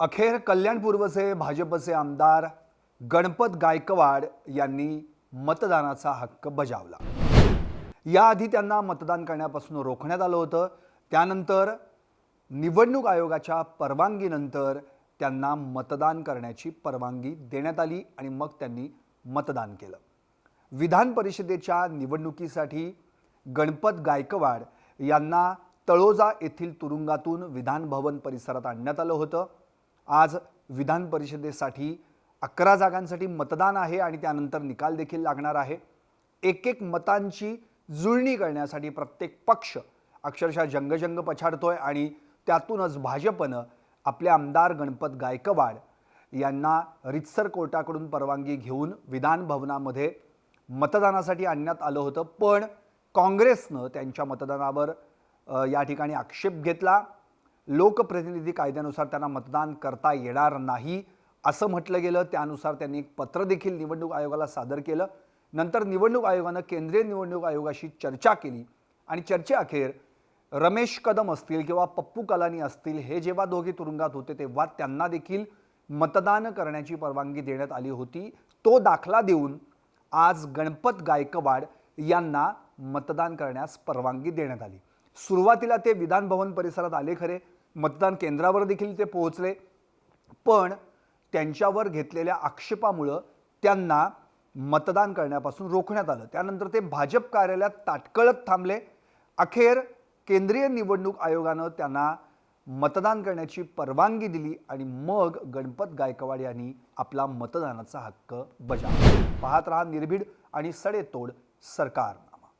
अखेर कल्याणपूर्वचे भाजपचे आमदार गणपत गायकवाड यांनी मतदानाचा हक्क बजावला. याआधी त्यांना मतदान करण्यापासून रोखण्यात आलं होतं. त्यानंतर निवडणूक आयोगाच्या परवानगीनंतर त्यांना मतदान करण्याची परवानगी देण्यात आली आणि मग त्यांनी मतदान केलं. विधान परिषदेच्या निवडणुकीसाठी गणपत गायकवाड यांना तळोजा येथील तुरुंगातून विधान भवन परिसरात आणण्यात आलं होतं. आज विधान परिषदेसाठी अकरा जागांसाठी मतदान आहे आणि त्यानंतर निकाल देखील लागणार आहे. एक एक मतांची जुळणी करण्यासाठी प्रत्येक पक्ष अक्षरशः जंगजंग पछाडतोय आणि त्यातूनच भाजपनं आपले आमदार गणपत गायकवाड यांना रितसर कोर्टाकडून परवानगी घेऊन विधान भवनामध्ये मतदानासाठी आणण्यात आलं होतं. पण काँग्रेसनं त्यांच्या मतदानावर या ठिकाणी आक्षेप घेतला. लोकप्रतिनिधी कायद्यानुसार त्यांना मतदान करता येणार नाही असं म्हटलं गेलं. त्यानुसार त्यांनी एक पत्र देखील निवडणूक आयोगाला सादर केलं. नंतर निवडणूक आयोगानं केंद्रीय निवडणूक आयोगाशी चर्चा केली. आणि चर्चेअखेर रमेश कदम असतील किंवा पप्पू कलानी असतील हे जेव्हा दोघे तुरुंगात होते तेव्हा त्यांना देखील मतदान करण्याची परवानगी देण्यात आली होती. तो दाखला देऊन आज गणपत गायकवाड यांना मतदान करण्यास परवानगी देण्यात आली. सुरुवातीला ते विधान भवन परिसरात आले खरे. मतदान केंद्रावर देखील ते पोहोचले. पण त्यांच्यावर घेतलेल्या आक्षेपामुळं त्यांना मतदान करण्यापासून रोखण्यात आलं. त्यानंतर ते भाजप कार्यालयात ताटकळत थांबले. अखेर केंद्रीय निवडणूक आयोगानं त्यांना मतदान करण्याची परवानगी दिली आणि मग गणपत गायकवाड यांनी आपला मतदानाचा हक्क बजावला. पाहत रहा निर्भीड आणि सडेतोड सरकार.